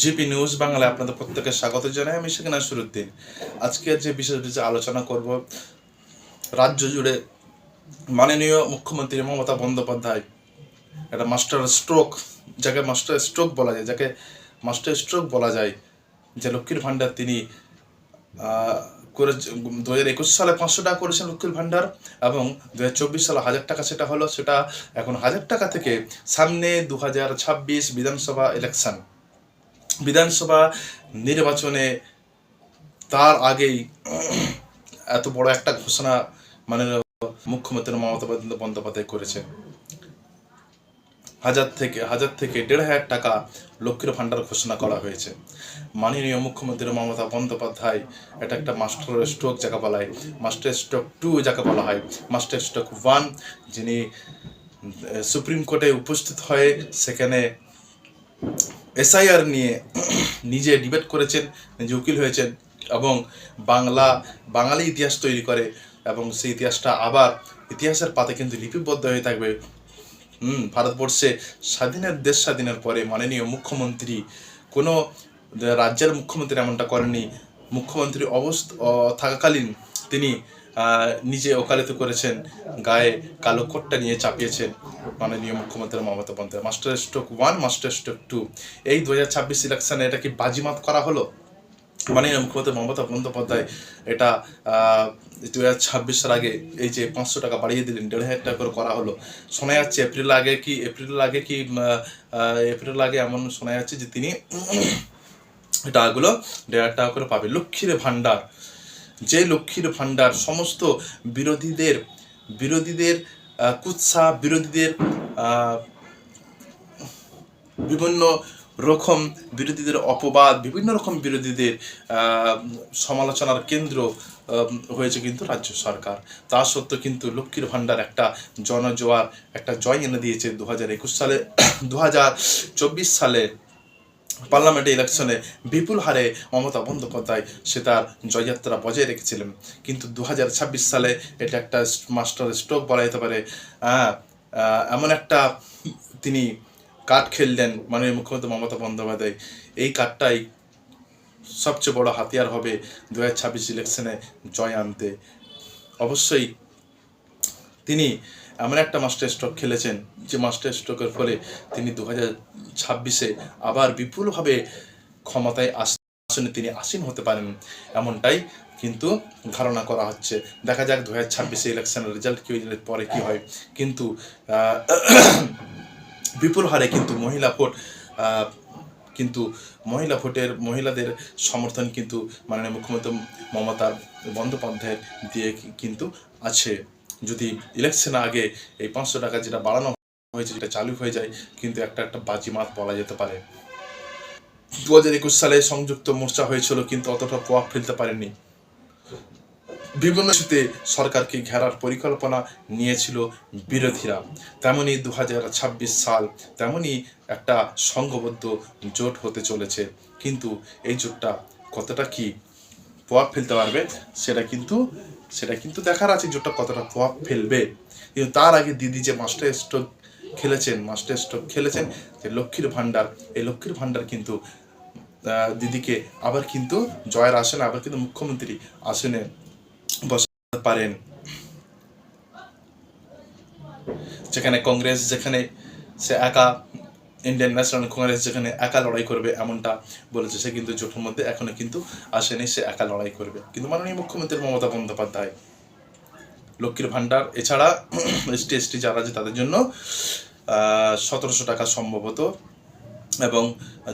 GP news বাংলায় আপনাদের প্রত্যেকে স্বাগত জানাই আমি সেখানে শুরুদ্দিন আজকে যে বিশেষ বিষয়ে আলোচনা করব, রাজ্য জুড়ে মাননীয় মুখ্যমন্ত্রী মমতা বন্দ্যোপাধ্যায়, একটা মাস্টার স্ট্রোক, যাকে মাস্টার স্ট্রোক বলা যায়, যাকে মাস্টার স্ট্রোক বলা যায়, যে লক্ষ্মীর ভাণ্ডার তিনি করে দু হাজার একুশ সালে পাঁচশো টাকা করেছেন লক্ষ্মীর ভাণ্ডার, এবং দু হাজার চব্বিশ সালে হাজার টাকা সেটা হলো, সেটা এখন হাজার টাকা থেকে সামনে দু হাজার ছাব্বিশ বিধানসভা ইলেকশন বিধানসভা নির্বাচনে তার আগেই এত বড় একটা ঘোষণা মানে মুখ্যমন্ত্রী মমতা বন্দ্যোপাধ্যায় করেছে। হাজার থেকে হাজার থেকে দেড় হাজার টাকা লক্ষ্মীর ভাণ্ডার ঘোষণা করা হয়েছে। মাননীয় মুখ্যমন্ত্রী মমতা বন্দ্যোপাধ্যায় এটা একটা মাস্টার স্ট্রোক যাকে বলা হয়। মাস্টার স্ট্রোক টু যাকে বলা হয়। মাস্টার স্ট্রোক ওয়ান যিনি সুপ্রিম কোর্টে উপস্থিত হয়ে সেখানে এসআইআর নিয়ে নিজে ডিবেট করেছেন, নিজে উকিল হয়েছেন এবং বাংলা, বাঙালি ইতিহাস তৈরি করে এবং সেই ইতিহাসটা আবার ইতিহাসের পাতে কিন্তু লিপিবদ্ধ হয়ে থাকবে। হুম, ভারতবর্ষে স্বাধীনের, দেশ স্বাধীনের পরে মাননীয় মুখ্যমন্ত্রী কোনো রাজ্যের মুখ্যমন্ত্রী এমনটা করেননি। মুখ্যমন্ত্রী অবস্থ, থাকাকালীন তিনি নিজে ওকালতি করেছেন, গায়ে কালো কোটটা নিয়ে চাপিয়েছেন মাননীয় মুখ্যমন্ত্রী Mamata Bandyopadhyay. Master stroke one, master stroke two. এই দু হাজার ছাব্বিশ ইলেকশনে এটা কি বাজিমাত করা হলো? মাননীয় মুখ্যমন্ত্রী মমতা বন্দ্যোপাধ্যায়, এটা দু হাজার ছাব্বিশের আগে এই যে পাঁচশো টাকা বাড়িয়ে দিলেন, দেড় হাজার টাকা করে করা হলো। শোনা যাচ্ছে এপ্রিল আগে কি, এপ্রিল আগে কি এপ্রিল আগে এমন শোনা যাচ্ছে যে তিনি টাকাগুলো দেড় হাজার টাকা করে পাবে। লক্ষ্মীর ভাণ্ডার যে লক্ষ্মীর ভাণ্ডার, সমস্ত বিরোধীদের বিরোধীদের কুৎসা, বিরোধীদের বিভিন্ন রকম বিরোধীদের অপবাদ, বিভিন্ন রকম বিরোধীদের সমালোচনার কেন্দ্র হয়েছে কিন্তু রাজ্য সরকার। তা সত্ত্বেও কিন্তু লক্ষ্মীর ভাণ্ডার একটা জনজোয়ার, একটা জয় এনে দিয়েছে দু হাজার একুশ সালে, দু হাজার চব্বিশ সালে। পার্লামেন্ট ইলেকশনে বিপুল হারে মমতা বন্দ্যোপাধ্যায় সে তার জয়যাত্রা বজায় রেখেছিলেন। কিন্তু দু হাজার ছাব্বিশ সালে এটা একটা মাস্টার স্ট্রোক বলা যেতে পারে। আহ, এমন একটা তিনি কার্ড খেললেন মাননীয় মুখ্যমন্ত্রী মমতা বন্দ্যোপাধ্যায়। এই কার্ডটাই সবচেয়ে বড় হাতিয়ার হবে দু হাজার ছাব্বিশ ইলেকশনে জয় আনতে। অবশ্যই তিনি এমন একটা মাস্টার স্ট্রোক খেলেছেন যে মাস্টার স্ট্রোকের ফলে তিনি দু হাজার ছাব্বিশে আবার বিপুলভাবে ক্ষমতায় আস- আসনে তিনি আসীন হতে পারেন এমনটাই কিন্তু ধারণা করা হচ্ছে। দেখা যাক দু হাজার ছাব্বিশে ইলেকশনের রেজাল্ট কি পরে কি হয়। কিন্তু বিপুল হারে কিন্তু মহিলা ভোট কিন্তু মহিলা ভোটের মহিলাদের সমর্থন কিন্তু মাননীয় মুখ্যমন্ত্রী মমতা বন্দ্যোপাধ্যায়ের দিয়ে কিন্তু আছে। যদি ইলেকশন আগে এই পাঁচশো টাকা যেটা বাড়ানো হয়েছে, যেটা চালু হয়ে যায়, কিন্তু একটা একটা বাজিমাত বলা যেতে পারে। দু হাজার একুশ সালে সংযুক্ত মোর্চা হয়েছিল, কিন্তু অতটা প্রভাব ফেলতে পারেনি বিভিন্ন ইস্যুতে সরকারকে ঘেরার পরিকল্পনা নিয়েছিল বিরোধীরা। তেমনি দু সাল তেমনি একটা সংঘবদ্ধ জোট হতে চলেছে। কিন্তু এই জোটটা কতটা কি প্রভাব ফেলতে পারবে, সেটা কিন্তু সেটা কিন্তু দেখার আছে জোটটা কতটা প্রভাব ফেলবে। কিন্তু তার আগে দিদি যে মাস্টার স্ট্রোক খেলেছেন, মাস্টার স্ট্রোক খেলেছেন, যে লক্ষ্মীর ভাণ্ডার, এই লক্ষ্মীর ভাণ্ডার কিন্তু দিদিকে আবার কিন্তু জয়ের আসনে, আবার কিন্তু মুখ্যমন্ত্রী আসনে বসাতে পারেন। যেখানে কংগ্রেস, যেখানে সে একা ইন্ডিয়ান ন্যাশনাল কংগ্রেস যেখানে একা লড়াই করবে এমনটা বলেছে, সে কিন্তু জোটের মধ্যে এখনও কিন্তু আসেনি, সে একা লড়াই করবে। কিন্তু মাননীয় মুখ্যমন্ত্রী মমতা বন্দ্যোপাধ্যায়, লক্ষ্মীর ভাণ্ডার, এছাড়া এসটি এসটি যারা আছে তাদের জন্য সতেরোশো টাকা সম্ভবত, এবং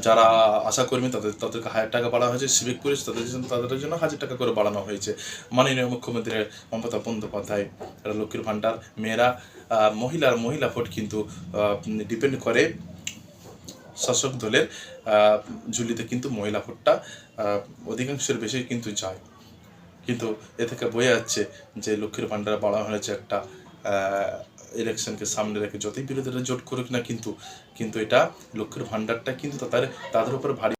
যারা আশাকর্মী তাদের, তাদেরকে হাজার টাকা বাড়া হয়েছে সিভিক পুলিশ তাদের জন্য তাদের জন্য হাজার টাকা করে বাড়ানো হয়েছে। মাননীয় মুখ্যমন্ত্রী মমতা বন্দ্যোপাধ্যায় লক্ষ্মীর ভাণ্ডার, মেয়েরা মহিলার, মহিলা ভোট কিন্তু ডিপেন্ড করে। শাসক দলের ঝুলিতে কিন্তু মহিলা ভোটটা অধিকাংশের বেশি কিন্তু যায়। কিন্তু এ থেকে বোঝা যাচ্ছে যে লক্ষ্মীর ভাণ্ডার বাড়ানো হয়েছে একটা ইলেকশনকে সামনে রেখে, যতই বিরোধীরা জোট করুক না কিন্তু কিন্তু এটা লক্ষ্মীর ভাণ্ডারটা কিন্তু তাদের তাদের উপর ভারী